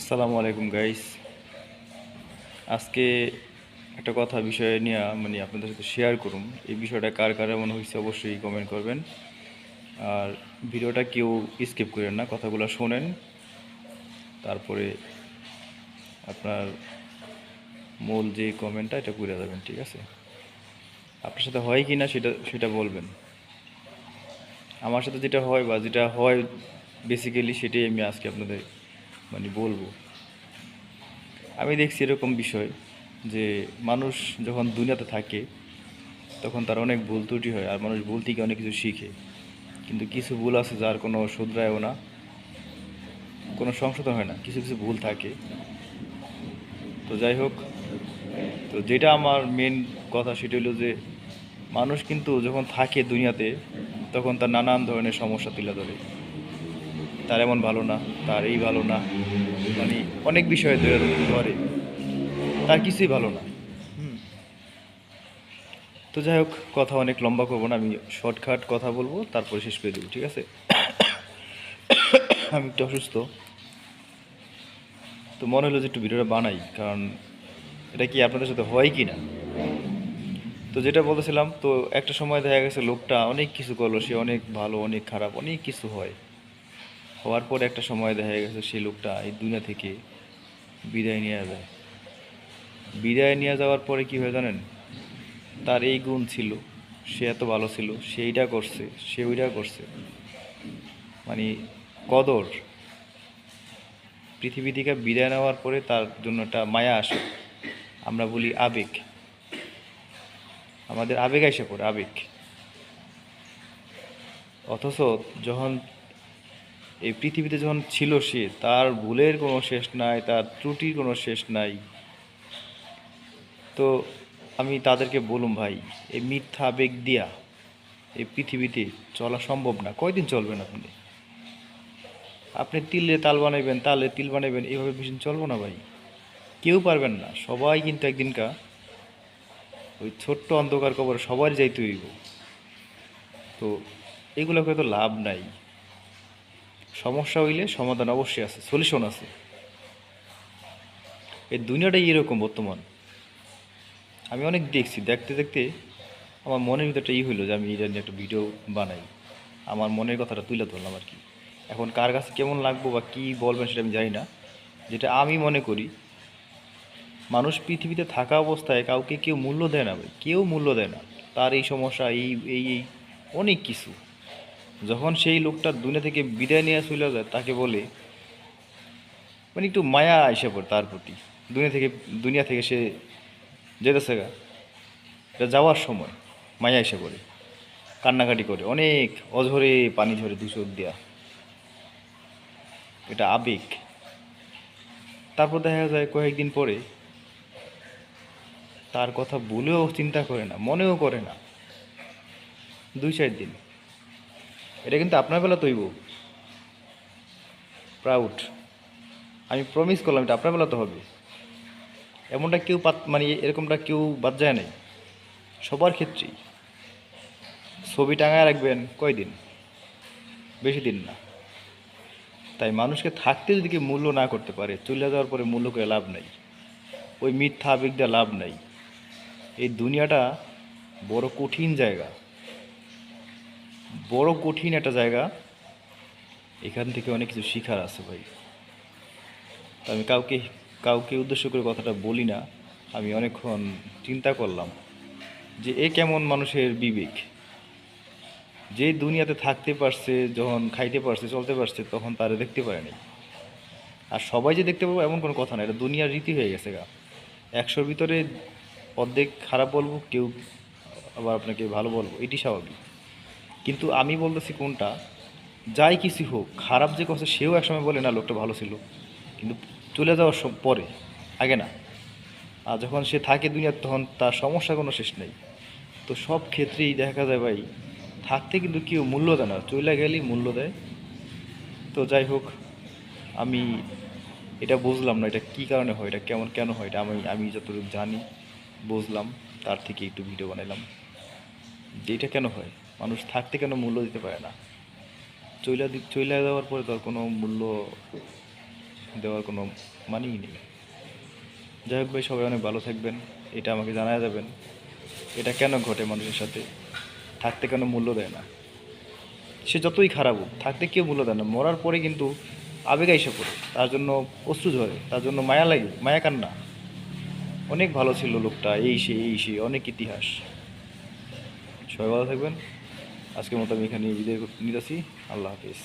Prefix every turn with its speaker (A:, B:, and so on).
A: আসসালামু আলাইকুম গাইস আজকে একটা কথা, বিষয় নিয়ে মানে আপনাদের সাথে শেয়ার করুন। এই বিষয়টা কার কার মনে হয়েছে অবশ্যই কমেন্ট করবেন। আর ভিডিওটা কেউ স্কিপ করেন না, কথাগুলো শোনেন। তারপরে আপনার মূল যে কমেন্টটা এটা করে যাবেন ঠিক আছে? আপনার সাথে হয় কি না, সেটা সেটা বলবেন। আমার সাথে যেটা হয় বা যেটা হয় বেসিক্যালি সেটাই আমি আজকে আপনাদের মানে বলব। আমি দেখছি এরকম বিষয় যে মানুষ যখন দুনিয়াতে থাকে, তখন তার অনেক ভুল ত্রুটি হয় আর মানুষ ভুল থেকে অনেক কিছু শিখে। কিন্তু কিছু ভুল আছে যার কোনো শুধরায়ও না, কোনো সংশোধন হয় না, কিছু কিছু ভুল থাকে। তো যাই হোক, তো যেটা আমার মেন কথা সেটা হলো যে, মানুষ কিন্তু যখন থাকে দুনিয়াতে, তখন তার নানান ধরনের সমস্যা তুলে ধরে। তার এমন ভালো না তার এই ভালো না। মানে অনেক বিষয়ে ধরে তার কিছুই ভালো না। তো যাই হোক, কথা অনেক লম্বা করব না, আমি শর্টকাট কথা বলব, তারপরে শেষ করে দেবো, ঠিক আছে? আমি একটু অসুস্থ। তো মনে হলো যে একটু ভিডিওটা বানাই, কারণ এটা কি আপনাদের সাথে হয় কি না? তো যেটা বলতেছিলাম তো একটা সময় দেখা গেছে লোকটা অনেক কিছু করল, সে অনেক ভালো, অনেক খারাপ, অনেক কিছু হয়। হওয়ার পর একটা সময় দেখা গেছে সেই লোকটা এই দুনিয়া থেকে বিদায় নিয়ে যায়। বিদায় নিয়ে যাওয়ার পরে কি হয় জানেন? তার এই গুণ ছিল, সে এত ভালো ছিল, সে এইটা করছে, সে ওইটা করছে। মানে কদর। পৃথিবী থেকে বিদায় নেওয়ার পরে তার জন্য একটা মায়া আসে। আমরা বলি আবেগ। আমাদের আবেগ এসে পড়ে, আবেগ। অথচ যখন এই পৃথিবীতে যখন ছিল সে, তার ভুলের কোনো শেষ নাই, তার ত্রুটির কোনো শেষ নাই। তো আমি তাদেরকে বলুম, ভাই, এই মিথ্যা আবেগ দিয়া এই পৃথিবীতে চলা সম্ভব না। কয়দিন চলবেন আপনি? আপনি তিলে তাল বানাইবেন, তালে তিল বানাইবেন, এভাবে বেশি চলবো না ভাই। কেউ পারবেন না, সবাই কিন্তু একদিনকা ওই ছোট্ট অন্ধকার কবরে সবার যাইতে হইব। তো এগুলো তো লাভ নাই। সমস্যা হইলে সমাধান অবশ্যই আছে সলিউশন আছে। এই দুনিয়াটাই এরকম বর্তমান। আমি অনেক দেখছি, দেখতে দেখতে আমার মনের ভিতরটা ই হইল যে আমি এটা নিয়ে একটা ভিডিও বানাই। আমার মনের কথাটা তুলে ধরলাম আর কি। এখন কার কাছে কেমন লাগবো বা কী বলবেন সেটা আমি জানি না। যেটা আমি মনে করি, মানুষ পৃথিবীতে থাকা অবস্থায় কাউকে কেউ মূল্য দেয় না কেউ মূল্য দেয় না। তার এই সমস্যা এই এই অনেক কিছু। যখন সেই লোকটা দুনিয়া থেকে বিদায় নিয়ে চলে যায়, তাকে বলে মানে একটু মায়া এসে পড়ে তার প্রতি। দুনিয়া থেকে দুনিয়া থেকে সে যেতেছে গা। এটা যাওয়ার সময় মায়া এসে পড়ে, কান্নাকাটি করে, অনেক অঝরে পানি ঝরে দু চোখ দেওয়া এটা আবেগ। তারপর দেখা যায় কয়েকদিন পরে তার কথা বলেও চিন্তা করে না, মনেও করে না। দুই চার দিন। এটা কিন্তু আপনার বেলা তৈব। প্রাউড আমি প্রমিস করলাম এটা আপনার বেলা তো হবে। এমনটা কেউ পাত মানে এরকমটা কেউ বাদ যায় নাই। সবার ক্ষেত্রেই। ছবি টাঙায় রাখবেন কয়দিন? বেশি দিন না। তাই মানুষকে থাকতে যদি কেউ মূল্য না করতে পারে, চলে যাওয়ার পরে মূল্য করে লাভ নেই। ওই মিথ্যা আবেগ লাভ নেই। এই দুনিয়াটা বড় কঠিন জায়গা। বড় কঠিন একটা জায়গা। এখান থেকে অনেক কিছু শিখার আছে ভাই। আমি কাউকে কাউকে উদ্দেশ্য করে কথাটা বলি না। আমি অনেকক্ষণ চিন্তা করলাম যে এ কেমন মানুষের বিবেক। যে দুনিয়াতে থাকতে পারছে, যখন খাইতে পারছে, চলতে পারছে, তখন তারা দেখতে পারেনি আর সবাই যে দেখতে পাবো এমন কোনো কথা না, এটা দুনিয়ার রীতি হয়ে গেছে গা। একশোর ভিতরে অর্ধেক খারাপ বলব, কেউ আবার আপনাকে ভালো বলব, এটি স্বাভাবিক। কিন্তু আমি বলতেছি কোনটা? যাই কিছু হোক, খারাপ যে করছে সেও একসময় বলে, না, লোকটা ভালো ছিল। কিন্তু চলে যাওয়ার পরে, আগে না। আর যখন সে থাকে দুনিয়ার, তখন তার সমস্যা কোনো শেষ নেই। তো সব ক্ষেত্রেই দেখা যায় ভাই, থাকতে কিন্তু কেউ মূল্য দেয় না। চলে গেলেই মূল্য দেয়। তো যাই হোক, আমি এটা বুঝলাম না, এটা কী কারণে হয়, এটা কেমন, কেন হয়, এটা আমি আমি যতটুকু জানি, বুঝলাম। তার থেকে একটু ভিডিও বানাইলাম। যে এটা কেন হয়? মানুষ থাকতে কেন মূল্য দিতে পারে না? চইলা চইলা যাওয়ার পরে তার কোনো মূল্য দেওয়ার কোনো মানেই নেই। যাই হোক ভাই, সবাই অনেক ভালো থাকবেন, এটা আমাকে জানায় যাবেন। এটা কেন ঘটে মানুষের সাথে? থাকতে কেন মূল্য দেয় না? সে যতই খারাপ হোক, থাকতে কেউ মূল্য দেয় না। মরার পরে কিন্তু আবেগ এসে পড়ে, তার জন্য অশ্রু ঝরে, তার জন্য মায়া লাগে, মায়া কান্না। অনেক ভালো ছিল লোকটা, এই সে এই সে, অনেক ইতিহাস। সবাই ভালো থাকবেন। আজকের মতো আমি এখানে বিদায় নিতেছি। আল্লাহ হাফিজ।